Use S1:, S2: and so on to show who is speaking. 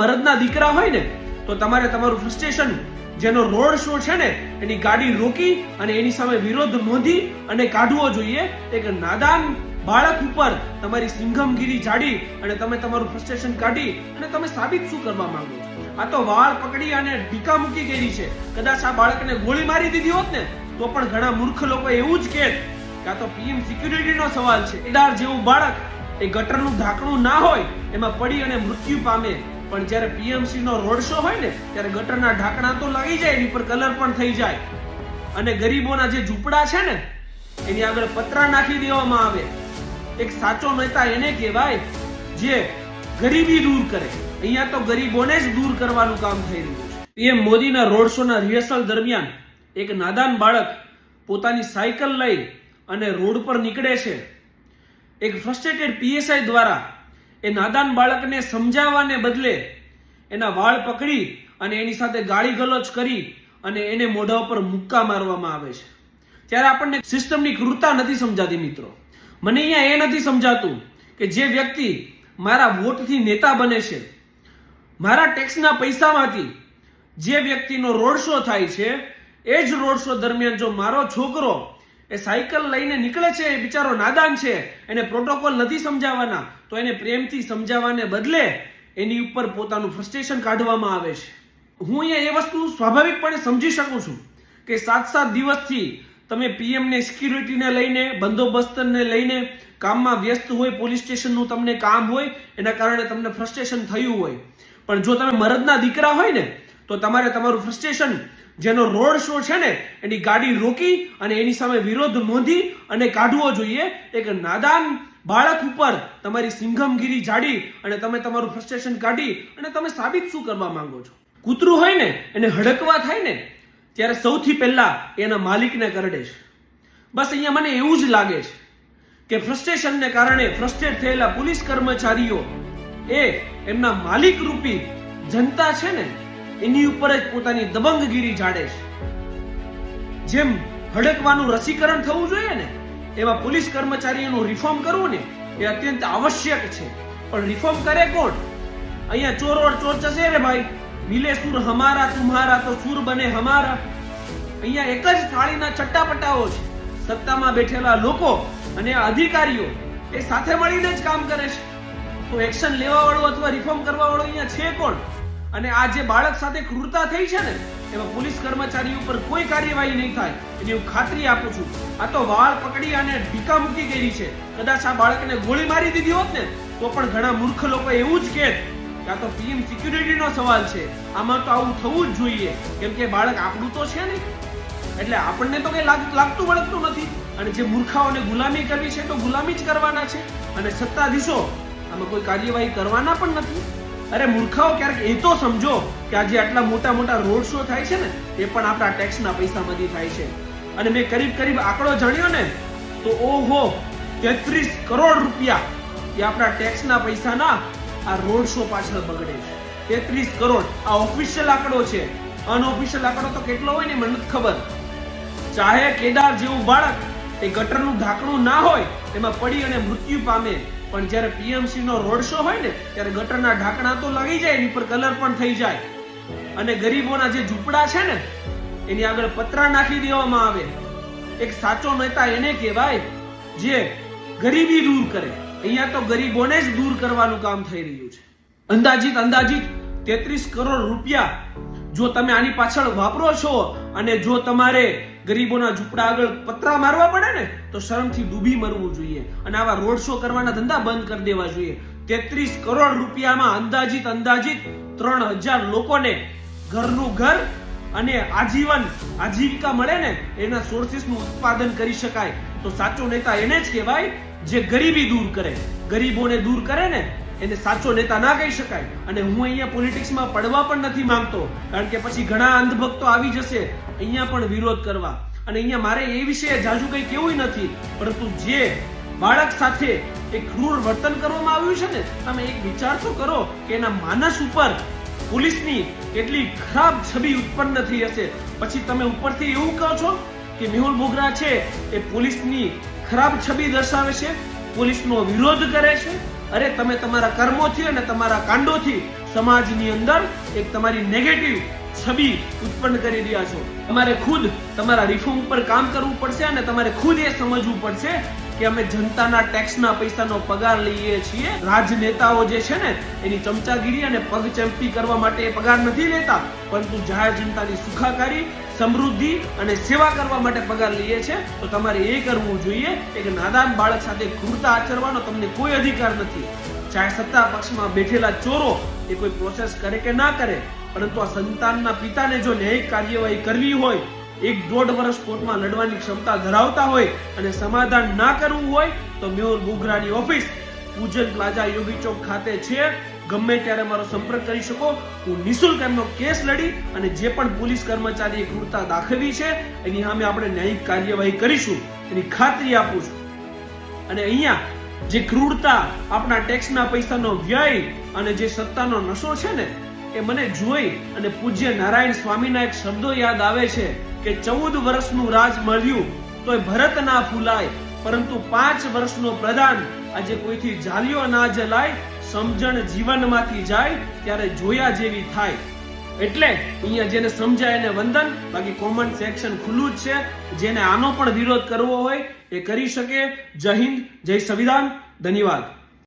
S1: મરદના દીકરા હોય ને, તો તમારે તમારું ફ્રસ્ટ્રેશન જેનો રોડ શો છે ને, એની ગાડી રોકી અને એની સામે વિરોધ નોંધી અને કાઢવો જોઈએ એક નાદાન બાળક ઉપર તમારી સિંઘમગીરી જાડી અને તમે તમારું ફ્રસ્ટ્રેશન કાઢી અને તમે સાબિત શું કરવા માંગો છો? આ તો વાળ પકડી અને ઢીકા મૂકી ગઈ છે. કદાચ આ બાળકને ગોળી મારી દીધી હોત ને, તો પણ ઘણા મૂર્ખ લોકો એવું જ કહેત કે આ તો પીએમ સિક્યુરિટીનો સવાલ છે. કેદાર જેવું બાળક એ ગટરનું ઢાંકણું ના હોય, એમાં પડી અને મૃત્યુ પામે. પણ જ્યારે પીએમસી નો રોડ શો હોય ને, ત્યારે ગટરના ઢાંકણા તો લાગી જાય, એની પર કલર પણ થઈ જાય. અને ગરીબોના જે ઝૂંપડા છે ને, એની આગળ પતરા નાખી દેવામાં આવે. એક સાચો નેતા એને કહેવાય, જે ગરીબી દૂર કરે. અહીંયા તો ગરીબોને જ દૂર કરવાનું કામ થઈ રહ્યું છે. પીએમ મોદીના રોડ શોના રિહર્સલ દરમિયાન એક નાદાન બાળક પોતાની સાયકલ લઈ અને રોડ પર નીકળે છે. એક ફ્રસ્ટ્રેટેડ પીએસઆઈ દ્વારા એ નાદાન બાળકને સમજાવવાને બદલે એના વાળ પકડી અને એની સાથે ગાળી ગલોચ કરી અને એને મોઢા ઉપર મુક્કા મારવામાં આવે છે. ત્યારે આપણને સિસ્ટમની ક્રૂરતા નથી સમજાતી મિત્રો. મને અહીંયા એ નથી સમજાતું કે જે વ્યક્તિ મારા વોટથી નેતા બને છે, મારા ટેક્સના પૈસામાંથી જે વ્યક્તિનો રોડ શો થાય છે, એ જ રોડ શો દરમિયાન જો મારો છોકરો એ સાયકલ લઈને નીકળે છે એ બિચારો નાદાન છે. એને પ્રોટોકોલ નથી સમજાવવાના તો એને પ્રેમથી સમજાવવાને બદલે એની ઉપર પોતાનું ફ્રસ્ટ્રેશન કાઢવામાં આવે છે. હું અહીંયા એ વસ્તુ સ્વાભાવિકપણે સમજી શકું છું કે સાત સાત દિવસથી તમે પીએમને સિક્યુરિટીને લઈને, બંદોબસ્તને લઈને કામમાં વ્યસ્ત હોય, પોલીસ સ્ટેશનનું તમને કામ હોય, એના કારણે તમને ફ્રસ્ટ્રેશન થયું હોય. પણ જો તમે મરદના દીકરા હોય ને તો તમારે તમારું ફ્રસ્ટ્રેશન જેનો રોડ શો છે ને, એની ગાડી રોકી અને એની સામે વિરોધ નોંધી અને કાઢવો જોઈએ. એક નાદાન બાળક ઉપર તમારી સિંઘમગીરી જાડી અને તમે તમારું ફ્રસ્ટ્રેશન કાઢી અને તમે સાબિત શું કરવા માંગો છો? કૂતરું હોય ને, એને હડકવા થાય ને, ત્યારે સૌથી પહેલા એના માલિકને કરડે છે. બસ અહીંયા મને એવું જ લાગે છે કે ફ્રસ્ટ્રેશનને કારણે ફ્રસ્ટ્રેટ થયેલા પોલીસ કર્મચારીઓ એ એમના માલિક રૂપી જનતા છે ને એની ઉપર જ પોતાની દબંગગીરી જાડે છે. જેમ હડકવાનું રસીકરણ થવું જોઈએ ને, એવા પોલીસ કર્મચારીઓનું રિફોર્મ કરવું ને, એ અત્યંત આવશ્યક છે. પણ રિફોર્મ કરે કોણ? અહીંયા ચોર ઓર ચોર જશે રે ભાઈ. મિલે સુર હમારા, તુમ્હારા તો સુર બને હમારા. અહીંયા એક જ થાળીના ચટ્ટાપટ્ટાઓ છે. સત્તામાં બેઠેલા લોકો અને અધિકારીઓ એ સાથે મળીને જ કામ કરે છે. તો એક્શન લેવા વાળો અથવા રિફોર્મ કરવા વાળો અહીંયા છે કોણ? અને આ જે બાળક સાથે ક્રૂરતા થઈ છે ને, એમાં પોલીસ કર્મચારી ઉપર કોઈ કાર્યવાહી નહીં થાય. એની હું ખાતરી આપું છું. આ તો વાળ પકડી અને ઢીકા મૂકી ગઈ છે. કદાચ આ બાળકને ગોળી મારી દીધી હોત ને, તો પણ ઘણા મૂર્ખ લોકો એવું જ કહેત કે, આ તો પીએમ સિક્યુરિટીનો સવાલ છે. આમાં તો આવું થવું જ જોઈએ. કેમ કે બાળક આપણું તો છે ને એટલે આપણને તો કઈ લાગ- લાગતું વળગતું નથી. અને જે મૂર્ખાઓને ગુલામી કરવી છે તો ગુલામી જ કરવાના છે. અને સત્તાધીશો, આમાં કોઈ કાર્યવાહી કરવાના પણ નથી. અરે મૂર્ખાઓ ક્યારેક એ તો સમજો કે આજે આટલા મોટા મોટા રોડ શો થાય છે ને, એ પણ આપણા ટેક્સના પૈસામાંથી થાય છે. અને મેં કરીબ કરીબ આંકડો જાણ્યો ને, તો ઓહો, તેત્રીસ કરોડ રૂપિયા એ આપણા ટેક્સના પૈસાના આ રોડ શો પાછળ બગડે છે. તેત્રીસ કરોડ, આ ઓફિશિયલ આંકડો છે. અનઓફિશિયલ આંકડો તો કેટલો હોય ને, મને નથી ખબર. ચાહે કેદાર જેવું બાળક, એ ગટરનું ઢાંકણું ના હોય, એમાં પડી અને મૃત્યુ પામે. પણ જ્યારે પીએમસી નો રોડ શો હોય ને, ત્યારે ગટરના ઢાંકણા તો લાગી જાય, એની પર કલર પણ થઈ જાય. અને ગરીબોના જે ઝૂંપડા છે ને, એની આગળ પતરા નાખી દેવામાં આવે. એક સાચો નેતા એને કહેવાય, જે ગરીબી દૂર કરે. અહીંયા તો ગરીબોને જ દૂર કરવાનું કામ થઈ રહ્યું છે. અંદાજિત અંદાજિત તેત્રીસ કરોડ રૂપિયા જો તમે આની પાછળ વાપરો છો અને જો તમારે ગરીબોના ઝૂંપડા આગળ પતરા મારવા પડે ને, તો શરમથી ડૂબી મરવું જોઈએ. અને આવા રોડ શો કરવાના ધંધા બંધ કરી દેવા જોઈએ. તેત્રીસ કરોડ રૂપિયામાં અંદાજિત અંદાજિત ત્રણ હજાર લોકોને ઘરનું ઘર અને આજીવન, આજીવિકા મળે ને, એના સોર્સિસનું ઉત્પાદન કરી શકાય. તો સાચો નેતા એને જ કહેવાય જે ગરીબી દૂર કરે. ગરીબોને દૂર કરે ને એને સાચો નેતા ના કહી શકાય. અને હું અહીંયા પોલિટિક્સમાં પડવા પણ નથી માંગતો, કારણ કે પછી ઘણા અંધભક્તો આવી જશે, અહીંયા પણ વિરોધ કરવા. અને અહીંયા મારે એ વિશે જાજુ કંઈ કેવું નથી, પરંતુ જે બાળક સાથે એક ક્રૂર વર્તન કરવામાં આવ્યું છે ને, તમે એક વિચાર તો કરો કે એના માનસ ઉપર પોલીસની કેટલી ખરાબ છબી ઉત્પન્ન થઈ હશે. પછી તમે ઉપરથી એવું કહો છો કે મેહુલ બોગરા છે એ પોલીસની ખરાબ છબી દર્શાવે છે, પોલીસનો વિરોધ કરે છે? અરે તમે તમારા કર્મોથી અને તમારા કાંડોથી સમાજની અંદર એક તમારી નેગેટિવ છબી ઉત્પન્ન કરી રહ્યા છો. તમારે ખુદ તમારા રિફોર્મ ઉપર કામ કરવું પડશે અને તમારે ખુદ એ સમજવું પડશે કે અમે જનતાના ટેક્સના પૈસાનો પગાર લઈએ છીએ. રાજનેતાઓ જે છે ને, એની ચમચાગીરી અને પગચંપી કરવા માટે એ પગાર નથી લેતા, પરંતુ જાહેર જનતાની સુખાકારી, સમૃદ્ધિ અને સેવા કરવા માટે પગાર લઈએ છે. તો તમારે એ કરવું જોઈએ એક નાદાન બાળક સાથે ક્રૂરતા આચરવાનો તમને કોઈ અધિકાર નથી. ચાહે સત્તા પક્ષમાં બેઠેલા ચોરો એ કોઈ પ્રોસેસ કરે કે ના કરે, પરંતુ આ સંતાનના પિતાને જો ન્યાયિક કાર્યવાહી કરવી હોય એક દોઢ વર્ષ કોર્ટમાં લડવાની ક્ષમતા ધરાવતા હોય અને સમાધાન ના કરવું હોય તો મેયર બુગરાની ઓફિસ પૂજન પ્લાઝા યોગી ચોક ખાતે છે. ગમે ત્યારે મારો સંપર્ક કરી શકો. હું નિઃશુલ્ક એમનો કેસ લડી અને જે પણ પોલીસ કર્મચારીએ ક્રૂરતા દાખવી છે, એની સામે આપણે ન્યાયિક કાર્યવાહી કરીશું. એની ખાતરી આપું છું. અને અહીંયા જે ક્રૂરતા આપણા ટેક્સના પૈસાનો વ્યય અને જે સત્તાનો નશો છે ને એ મને જોઈ અને પૂજ્ય નારાયણ સ્વામીના એક શબ્દો યાદ આવે છે કે ચૌદ વર્ષનું રાજ મળ્યું, તોય ભરત ના ફૂલાય. પરંતુ પાંચ વર્ષનો પ્રધાન આજે કોઈથી જાલ્યો ના જલાય, સમજણ જીવનમાંથી જાય, ત્યારે જોયા જેવી થાય. એટલે અહીંયા જેને સમજાય એને વંદન, બાકી કોમન સેક્શન ખુલ્લું જ છે. જેને આનો પણ વિરોધ કરવો હોય એ કરી શકે. જય હિન્દ, જય સંવિધાન. ધન્યવાદ.